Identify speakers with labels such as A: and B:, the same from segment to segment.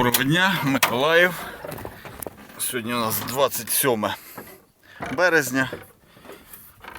A: Доброго дня, Миколаїв. Сьогодні у нас 27 березня.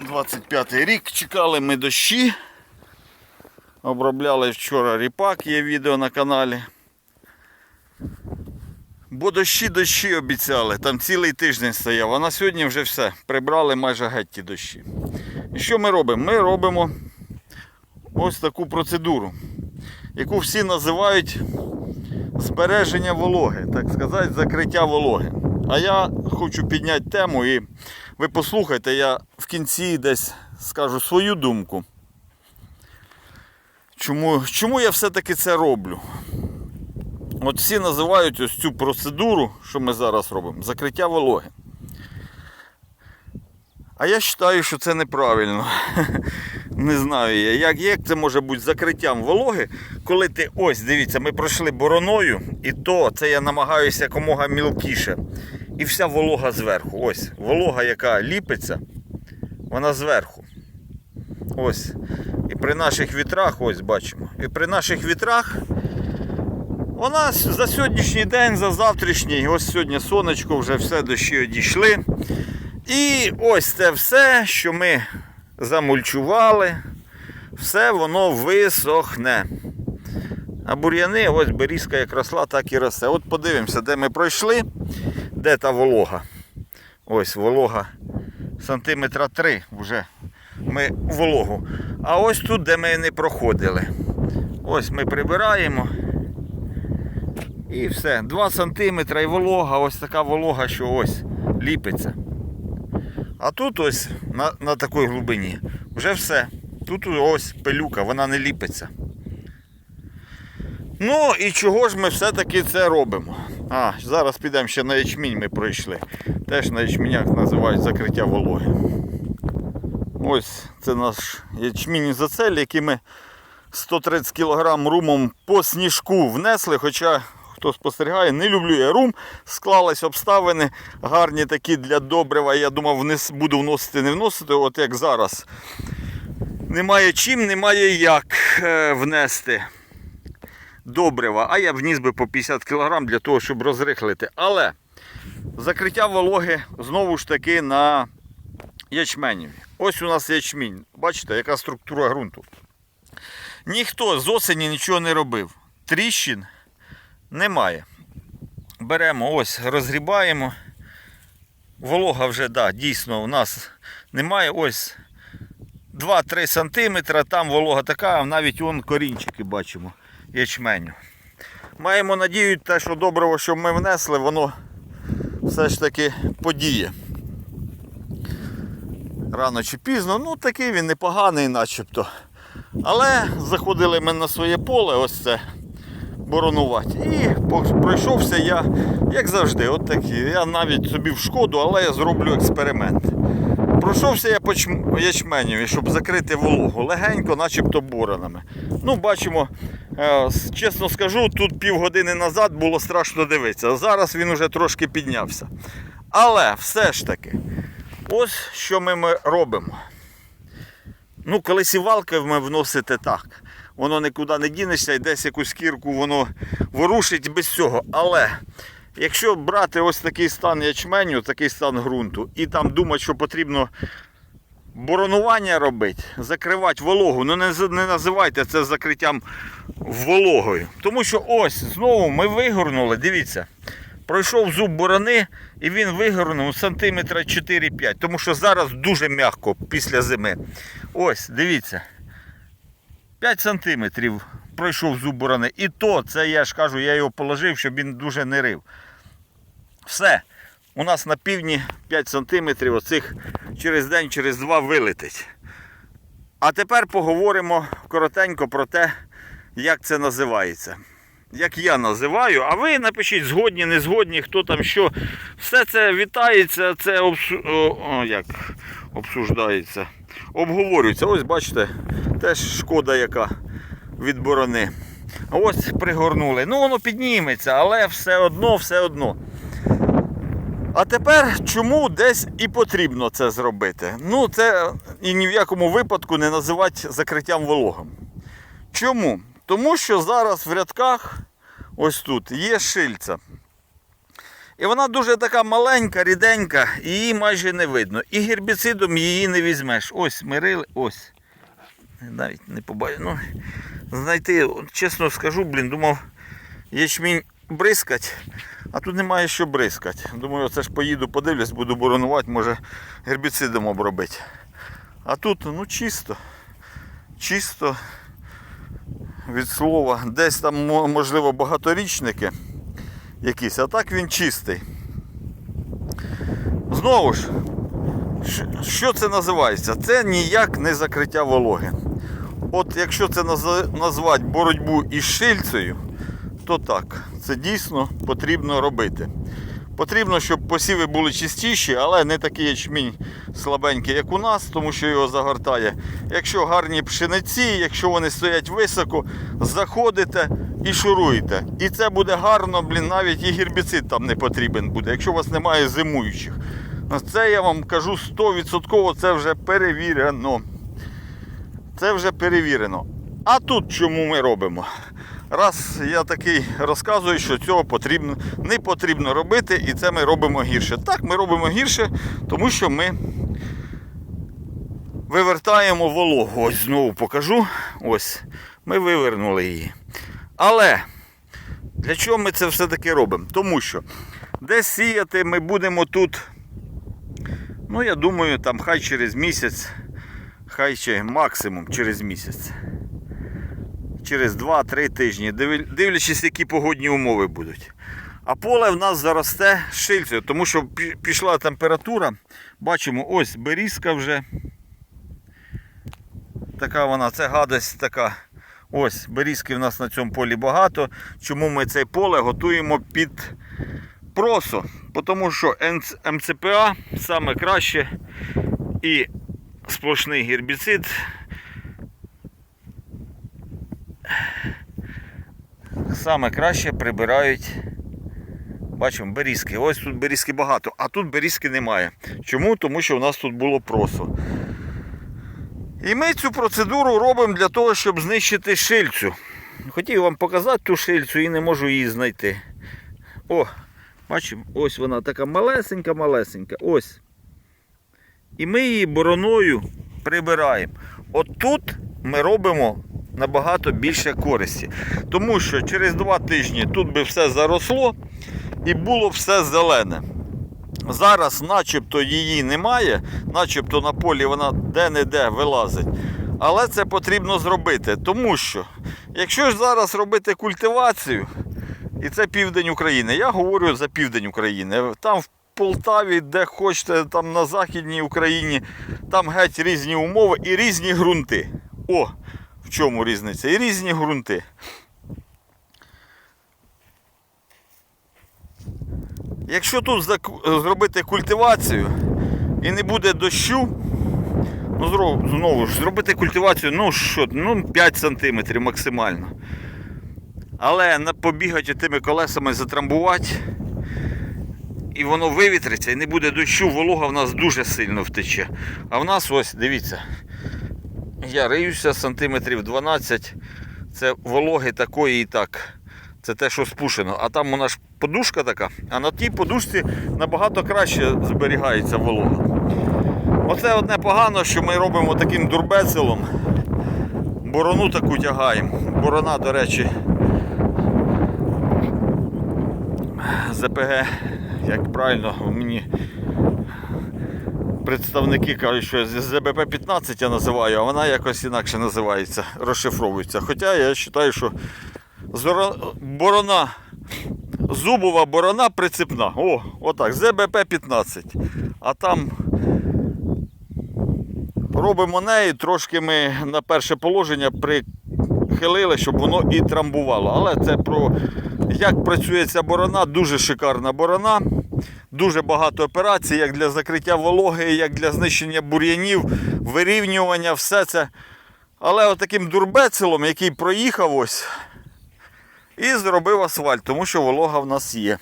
A: 25 рік. Чекали ми дощі. Обробляли вчора ріпак, є відео на каналі. Бо дощі дощі обіцяли, там цілий тиждень стояв, а на сьогодні вже все. Прибрали майже геть ті дощі. І що ми робимо? Ми робимо ось таку процедуру, яку всі називають збереження вологи, так сказати, закриття вологи. А я хочу підняти тему і ви послухайте, я в кінці десь скажу свою думку. Чому, чому я все-таки це роблю? От всі називають ось цю процедуру, що ми зараз робимо, закриття вологи. А я вважаю, що це неправильно. Не знаю я, як, як це може бути закриттям вологи, коли ти ось, дивіться, ми пройшли бороною, і то це я намагаюся якомога мілкіше. І вся волога зверху. Ось, волога, яка ліпиться, вона зверху. Ось. І при наших вітрах, ось бачимо. І при наших вітрах вона за сьогоднішній день, за завтрашній, ось сьогодні сонечко, вже все дощі одійшли. І ось це все, що ми замульчували, все воно висохне. А бур'яни, ось берізка як росла, так і росте. От подивимося, де ми пройшли, де та волога. Ось волога сантиметра 3 вже ми вологу. А ось тут, де ми не проходили. Ось ми прибираємо. І все. 2 сантиметра і волога, ось така волога, що ось ліпиться. А тут ось на, на такій глибині вже все. Тут ось пилюка, вона не ліпиться. Ну і чого ж ми все-таки це робимо? А, зараз підемо ще на ячмінь ми пройшли. Теж на ячмінях називають закриття вологи. Ось це наш ячмінь зацель, який ми 130 кг румом по сніжку внесли, хоча хто спостерігає, не люблю я рум. Склались обставини гарні такі для добрива. Я думав, внес, буду вносити, не вносити, от як зараз. Немає чим, немає як е, внести добрива. А я вніс би по 50 кг для того, щоб розрихлити. Але закриття вологи знову ж таки на ячменю. Ось у нас ячмінь. Бачите, яка структура ґрунту. Ніхто з осені нічого не робив. Тріщин немає. Беремо, ось, розгрібаємо. Волога вже, да, дійсно, у нас немає. Ось 2-3 см, там волога така, навіть вон корінчики бачимо ячменю. Маємо надію, те, що доброго, що ми внесли, воно все ж таки подіє. Рано чи пізно, ну такий він непоганий начебто. Але заходили ми на своє поле, ось це боронувати. І пройшовся я, як завжди, от такий. Я навіть собі в шкоду, але я зроблю експеримент. Пройшовся я по ячменю, щоб закрити вологу, легенько, начебто боронами. Ну, бачимо, е, чесно скажу, тут півгодини назад було страшно дивитися. Зараз він уже трошки піднявся. Але все ж таки, ось що ми, робимо. Ну, коли сівалки ми вносите так, воно нікуди не дінешся і десь якусь кірку воно ворушить без цього. Але якщо брати ось такий стан ячменю, такий стан ґрунту, і там думати, що потрібно боронування робити, закривати вологу, ну не, не називайте це закриттям вологою. Тому що ось знову ми вигорнули, дивіться. Пройшов зуб борони і він вигорнув сантиметра 4-5, тому що зараз дуже м'яко після зими. Ось, дивіться. 5 сантиметрів пройшов зуб борони. І то, це я ж кажу, я його положив, щоб він дуже не рив. Все. У нас на півдні 5 сантиметрів оцих через день, через два вилетить. А тепер поговоримо коротенько про те, як це називається. Як я називаю, а ви напишіть згодні, не згодні, хто там що. Все це вітається, це обсу... о, як обсуждається. Обговорюється. Ось бачите, теж шкода яка від борони. Ось пригорнули. Ну воно підніметься, але все одно, все одно. А тепер чому десь і потрібно це зробити? Ну, це і ні в якому випадку не називати закриттям вологом. Чому? Тому що зараз в рядках ось тут, є шильця. І вона дуже така маленька, ріденька, її майже не видно. І гербіцидом її не візьмеш. Ось, мирили, ось. Навіть не побачу. Ну, знайти, чесно скажу, блін, думав, ячмінь бризкать, а тут немає що бризкати. Думаю, оце ж поїду, подивлюсь, буду боронувати, може гербіцидом обробити. А тут, ну, чисто. Чисто від слова. Десь там, можливо, багаторічники якісь, а так він чистий. Знову ж, що це називається? Це ніяк не закриття вологи. От якщо це назвати боротьбу із шильцею, то так, це дійсно потрібно робити. Потрібно, щоб посіви були чистіші, але не такий ячмінь слабенький, як у нас, тому що його загортає. Якщо гарні пшениці, якщо вони стоять високо, заходите і шуруєте. І це буде гарно, блін, навіть і гербіцид там не потрібен буде, якщо у вас немає зимуючих. Це я вам кажу 100%, це вже перевірено. Це вже перевірено. А тут чому ми робимо? Раз я такий розказую, що цього потрібно, не потрібно робити, і це ми робимо гірше. Так, ми робимо гірше, тому що ми вивертаємо вологу. Ось знову покажу. Ось, ми вивернули її. Але для чого ми це все-таки робимо? Тому що десь сіяти ми будемо тут, ну я думаю, там хай через місяць, хай ще максимум через місяць через 2-3 тижні, дивлячись, які погодні умови будуть. А поле в нас заросте шильцею, тому що пішла температура. Бачимо, ось берізка вже. Така вона, це гадость така. Ось берізки в нас на цьому полі багато. Чому ми це поле готуємо під просо? Тому що МЦПА саме краще і сплошний гербіцид саме краще прибирають. Бачимо, берізки. Ось тут берізки багато, а тут берізки немає. Чому? Тому що у нас тут було просо. І ми цю процедуру робимо для того, щоб знищити шильцю. Хотів вам показати ту шильцю і не можу її знайти. О, бачимо, ось вона така малесенька-малесенька. Ось. І ми її бороною прибираємо. От тут ми робимо набагато більше користі. Тому що через два тижні тут би все заросло і було все зелене. Зараз начебто її немає, начебто на полі вона де-не-де вилазить. Але це потрібно зробити, тому що якщо ж зараз робити культивацію, і це південь України, я говорю за південь України, там Полтаві, де хочете, там на Західній Україні, там геть різні умови і різні ґрунти. О, в чому різниця? І різні ґрунти. Якщо тут зробити культивацію і не буде дощу, ну знову ж зробити культивацію, ну що, ну 5 см максимально. Але побігати тими колесами затрамбувати, і воно вивітриться і не буде дощу, волога в нас дуже сильно втече. А в нас ось, дивіться, я риюся сантиметрів 12. Це вологи такої і так. Це те, що спушено. А там у нас подушка така, а на тій подушці набагато краще зберігається волога. Оце одне погано, що ми робимо таким дурбецелом. Борону таку тягаємо. Борона, до речі, ЗПГ, як правильно, мені представники кажуть, що ЗБП-15 я називаю, а вона якось інакше називається, розшифровується. Хоча я вважаю, що борона, зубова борона прицепна. О, отак, ЗБП-15. А там робимо неї, трошки ми на перше положення прихилили, щоб воно і трамбувало. Але це про як працює ця борона, дуже шикарна борона. Дуже багато операцій, як для закриття вологи, як для знищення бур'янів, вирівнювання, все це. Але отаким дурбецелом, який проїхав ось, і зробив асфальт, тому що волога в нас є.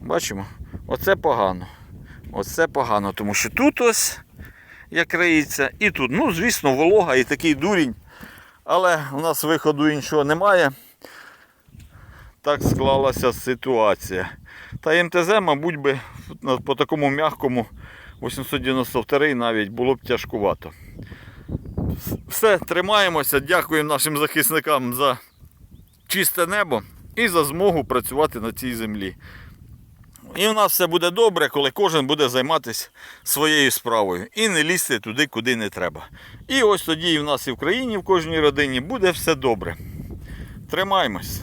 A: Бачимо? Оце погано. Оце погано, тому що тут ось як риється, і тут. Ну, звісно, волога і такий дурінь. Але у нас виходу іншого немає. так склалася ситуація. Та МТЗ, мабуть, би по такому м'якому 892 навіть було б тяжкувато. Все, тримаємося. Дякуємо нашим захисникам за чисте небо і за змогу працювати на цій землі. І в нас все буде добре, коли кожен буде займатися своєю справою і не лізти туди, куди не треба. І ось тоді і в нас і в країні, в кожній родині буде все добре. Тримаємось.